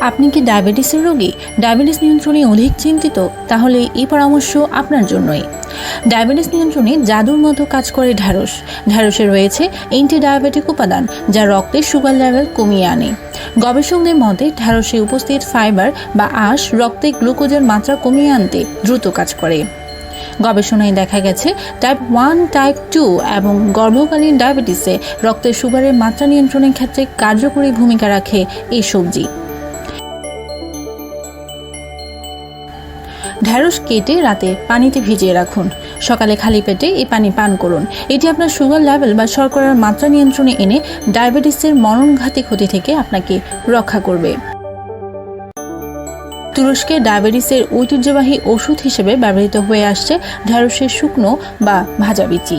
আপনি কি ডায়াবেটিসের রোগী? ডায়াবেটিস নিয়ন্ত্রণে অধিক চিন্তিত, তাহলে এই পরামর্শ আপনার জন্যই। ডায়াবেটিস নিয়ন্ত্রণে জাদুর মতো কাজ করে ঢ্যাঁড়স। ঢ্যাঁড়সে রয়েছে অ্যান্টি ডায়াবেটিক উপাদান, যা রক্তের সুগার লেভেল কমিয়ে আনে। গবেষকদের মতে, ঢ্যাঁড়সে উপস্থিত ফাইবার বা আঁশ রক্তে গ্লুকোজের মাত্রা কমিয়ে আনতে দ্রুত কাজ করে। গবেষণায় দেখা গেছে টাইপ ওয়ান টাইপ টু এবং গর্ভকালীন ডায়াবেটিসে রক্তের সুগারের মাত্রা নিয়ন্ত্রণের ক্ষেত্রে কার্যকরী ভূমিকা রাখে এই সবজি। ঢ্যাঁড়স কেটে রাতে পানিতে ভিজিয়ে রাখুন। সকালে খালি পেটে এই পানি পান করুন। এটি আপনার সুগার লেভেল বা শর্করার মাত্রা নিয়ন্ত্রণে এনে ডায়াবেটিসের মরণঘাতী ক্ষতি থেকে আপনাকে রক্ষা করবে। তুরস্কে ডায়াবেটিসের ঐতিহ্যবাহী ওষুধ হিসেবে ব্যবহৃত হয়ে আসছে ঢ্যাঁড়সের শুকনো বা ভাজা বিচি।